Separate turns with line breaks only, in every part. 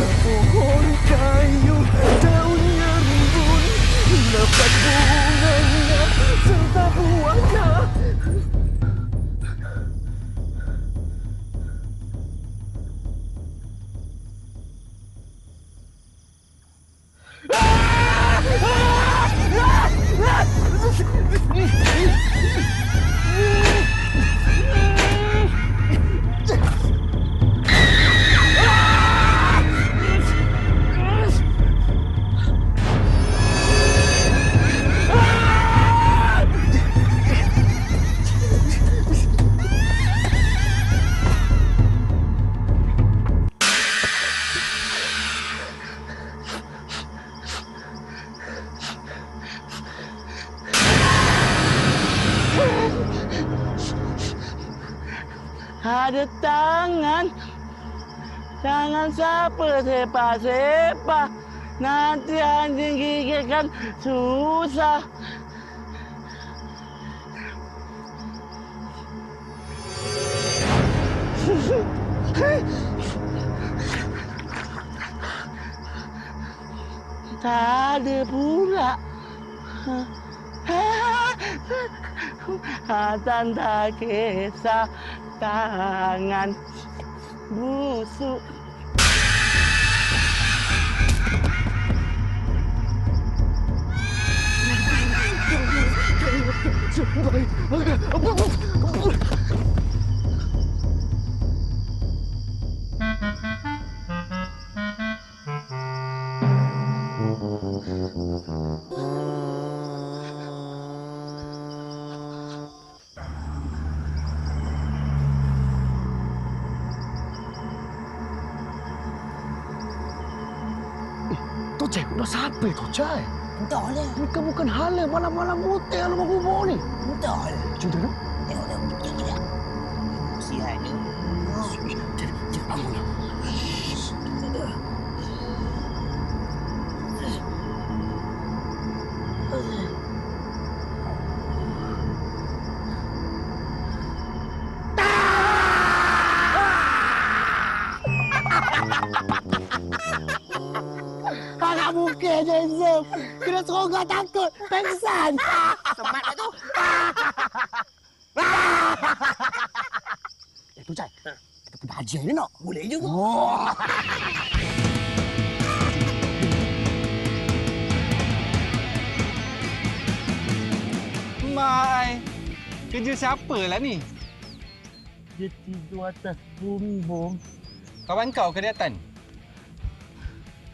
Sepohon kayu daunnya rimbun Lepas bunganya
Ada tangan. Tangan siapa sepak-sepak. Nanti anjing gigitkan susah. Tak ada pula. Hasan tak kisah tangan busuk.
Tocai, udah sampai Tocai.
Entah lah.
Ini kan bukan hala malam-malam putih rumah kubur ni.
Entah lah.
Tu tak?
Tengok dah. Tengok dah. Sihat ni.
Jangan bangun lah.
Agak je Zul. Kena serogak takut. Pengsan.
Semat lah tu.
Eh Tocai, kita pergi haji ni nak?
Boleh juga.
Oh.
Mai, kerja siapa lah ni?
Dia tidur atas bumbung.
Kawan kau ke Datan?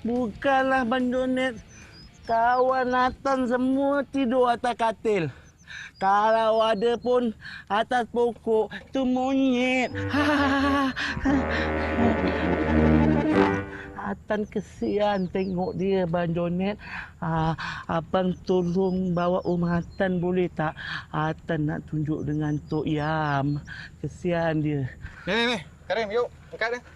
Bukanlah bandonet. Kawan Nathan semua tidur atas katil. Kalau ada pun atas pokok tu monyet. Atan kesian tengok dia bandonet. Ah, abang tolong bawa Om Atan boleh tak? Atan nak tunjuk dengan Tok Yam. Kesian dia.
Ni, ni, ni. Karim, yuk. Angkat dia.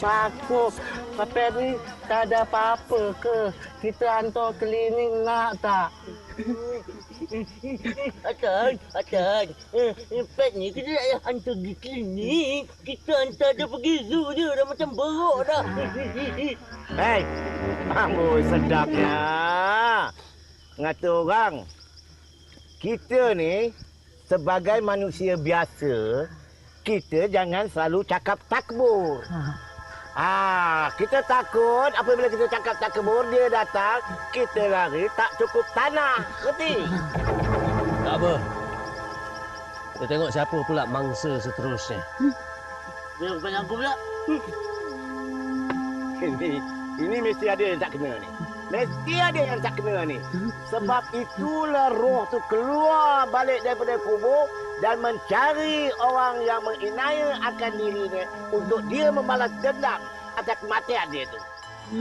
Aku
sampai ni tak ada apa-apa ke? Kita hantar klinik nak tak?
Atan. Eh, Infek ni kita nak hantar pergi klinik. Kita hantar dia pergi zoo je. Dah macam berok dah.
Hei, amboi sedapnya. Ngata orang, kita ni sebagai manusia biasa, kita jangan selalu cakap takbur. Ah, kita takut apabila kita cakap takbur, dia datang, kita lari tak cukup tanah. Ngerti?
Tak apa. Kita tengok siapa pula mangsa seterusnya.
Dia bukan aku pula.
Ini, ini mesti ada yang tak kena ni. Mesti ada yang tak kena ni. Sebab itulah roh tu keluar balik daripada kubur dan mencari orang yang menginaya akan dirinya untuk dia membalas dendam atas kematian dia tu.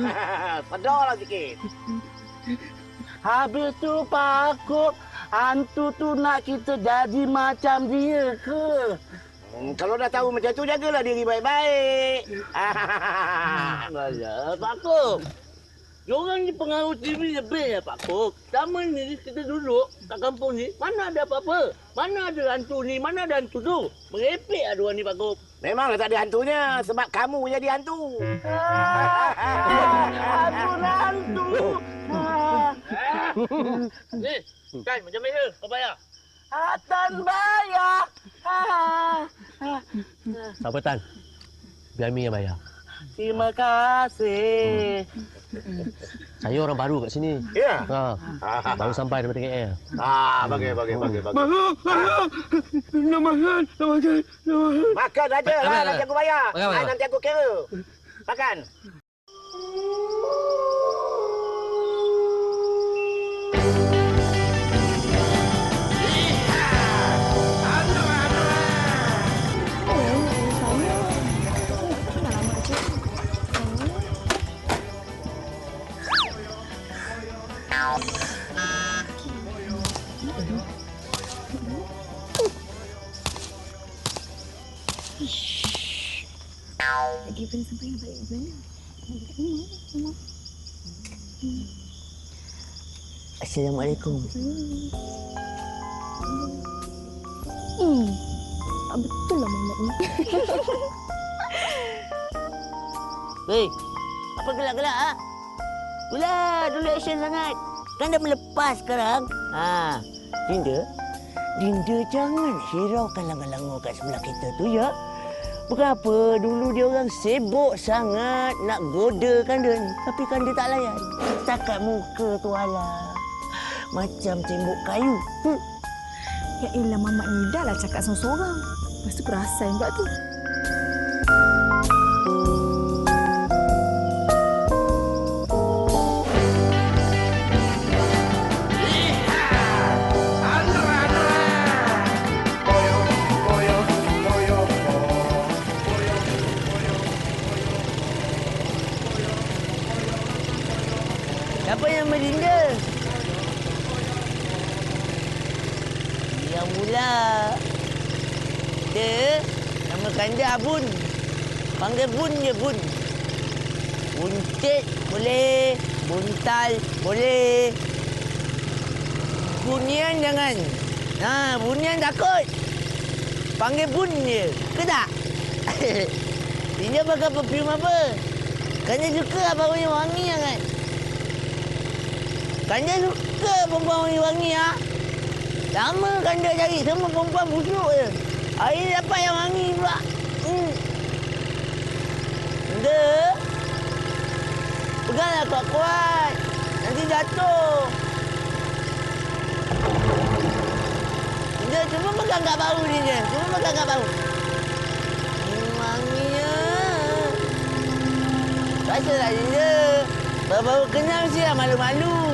Sedarlah sikit.
Habis tu Pak Akub, hantu tu nak kita jadi macam dia ke?
Hmm, kalau dah tahu macam tu, jagalah diri baik-baik.
Alah, Pak Kok. Diorang ni pengaruh TV lebih ya Pak Kok. Sama ni kita duduk kat kampung ni, mana ada apa-apa? Mana ada hantu ni, mana ada hantu tu? Merepek lah diorang ni Pak Kok.
Memanglah tak ada hantunya sebab kamu jadi hantu.
Hantu hantu. Ah,
Ni, kan macam mana kau bayar?
Atan bayar. Ah,
Tak apa Tan. Biar Mi yang bayar.
Terima kasih.
Saya orang baru kat sini.
Ya.
Ha. Baru sampai daripada KL.
Ah, bagi, bagi, bagi, bagi.
Nak makan, nak makan, nak makan.
Makan aja lah, nanti aku bayar.
Makan,
Ah,
makan.
nanti aku kira. Makan.
Lagi pun sampai yang balik mana?
Assalamualaikum.
Hmm. Ah, betul lah Muhammad ni.
Hei, apa gelak-gelak ah? Ulah, dulu action sangat. Kan dah melepas sekarang. Ha, Dinda, Dinda jangan hiraukan langar-langar kat sebelah kita tu ya. Berapa dulu dia orang sibuk sangat nak dia ni. Tapi kan dia tak layan. Setakat muka tu alah. Macam tembok kayu.
Ya elah Mamat ni dah lah cakap seorang-seorang. Lepas tu perasan pula tu.
Kanda Abun. Panggil Bun je Bun. Buncit boleh. Buntal boleh. Bunian jangan. Ha, bunian takut. Panggil Bun je. Ke tak? Dia pakai perfume apa? Kan dia suka apa yang wangi sangat. Kanda suka perempuan wangi-wangi ha? Lama Kanda cari semua perempuan busuk je. Hari dapat yang wangi pula. Hmm. Kanda. Peganglah kuat-kuat. Nanti jatuh. Kanda cuma pegang kat bahu ni je. Cuma pegang kat bahu. Wanginya. Rasalah Dinda. Baru-baru kenal mesti lah malu-malu.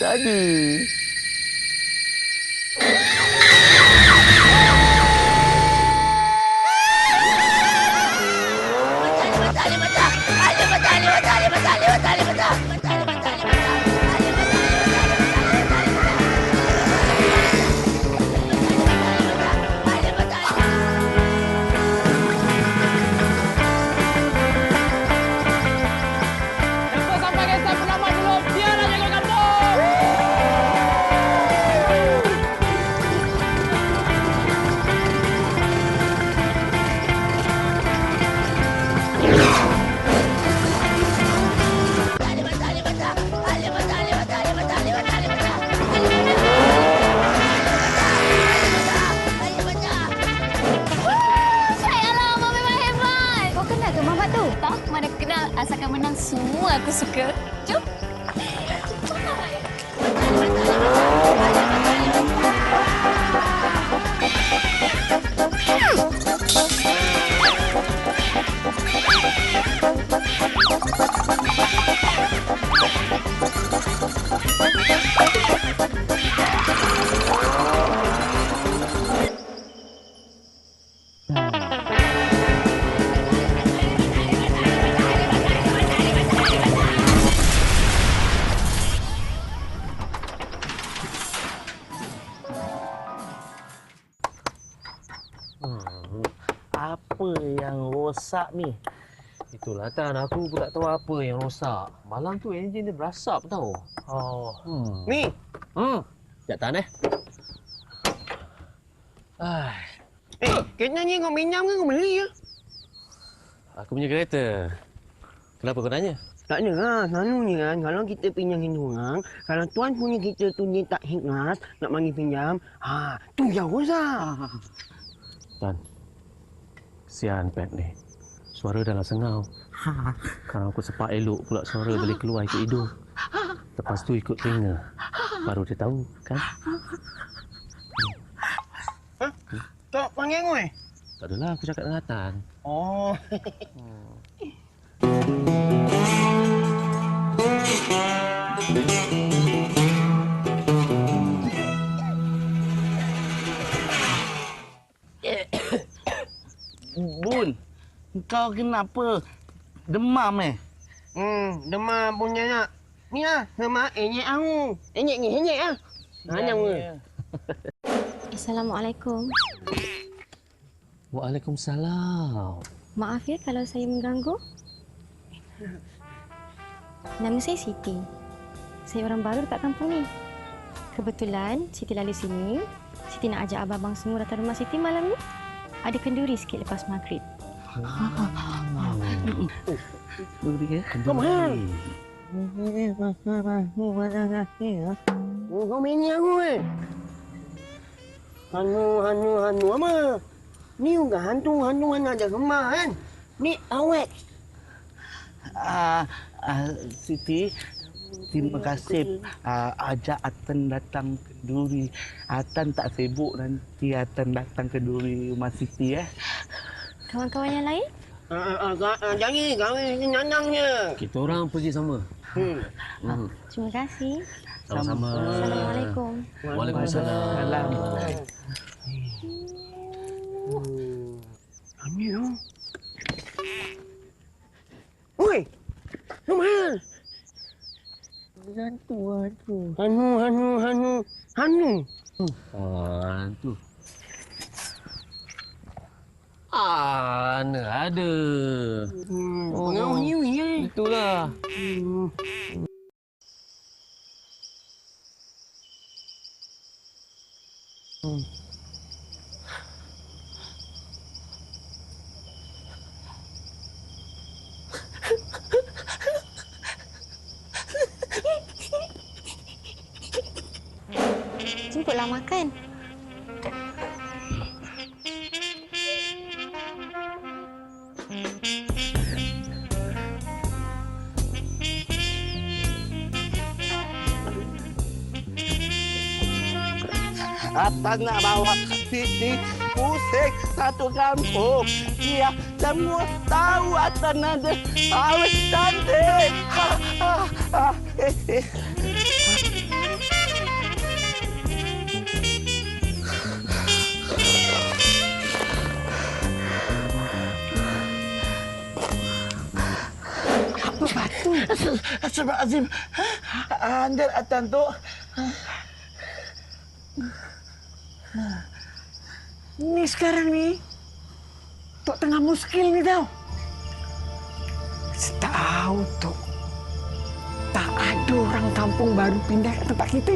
Daddy.
Mana kenal asalkan menang semua aku suka. Jom.
Hmm.
Rosak ni?
Itulah Tan, aku pun tak tahu apa yang rosak. Malam tu enjin dia berasap tau.
Oh,
Hmm.
Ni,
Hmm. Sekejap Tan eh. Ai,
eh, kereta ni kau minjam ke kau beli ya?
aku punya kereta. Kenapa kau tanya?
Tak ada lah. Selalunya kan, kalau kita pinjam orang, kalau tuan punya kita tu dia tak ikhlas nak bagi pinjam, ha, tu yang rosak.
Tan. Kesian pet ni. Suara dah nak sengau. Kalau aku sepak elok pula suara boleh keluar ikut hidung. Lepas tu ikut telinga. Baru dia tahu, kan?
Tak panggil eh?
Tak adalah aku cakap dengan Tan.
Oh.
Bun. Kau kenapa? Demam eh?
Hmm, demam punya nak. Ni lah, demam enyek aku. Enyek ni, enyek lah. Hanya mu.
Assalamualaikum.
Waalaikumsalam.
Maaf ya kalau saya mengganggu. Nama saya Siti. Saya orang baru dekat kampung ni. Kebetulan Siti lalu sini. Siti nak ajak abang-abang semua datang rumah Siti malam ni. Ada kenduri sikit lepas maghrib.
Ya?
Kau. Oh, eh. Hanu, hanu, hanu apa? Ni juga hantu, hantu anak ada gemar kan? Ni awet.
Ah, ah, Siti, terima kasih ah, ajak Atan datang ke Duri. Atan tak sibuk nanti Atan datang ke Duri rumah Siti eh.
Kawan-kawan yang lain?
Ah, ah, ah, jangan, kawin ni nandangnya.
Kita orang pergi sama.
Hmm.
Hmm.
Terima kasih.
Sama-sama.
Assalamualaikum.
Waalaikumsalam.
Salam.
Ani tu. Oi. Nomel.
Hantu, hantu.
Hanu, hanu, hanu. Hanu.
Ah, tu. Ah, mana ada.
Hmm.
Oh.
Oh, ni ni.
Itulah.
Hmm.
Jemputlah
Atan nak bawa Siti pusing satu kampung. Dia semua tahu Atan ada awet cantik. Ha, ha, ha. Eh, eh. Apa batu? Sebab Azim. Anda Atan tu.
Ni sekarang ni Tok tengah muskil ni tau. Tahu Tok. Tak ada orang kampung baru pindah ke tempat kita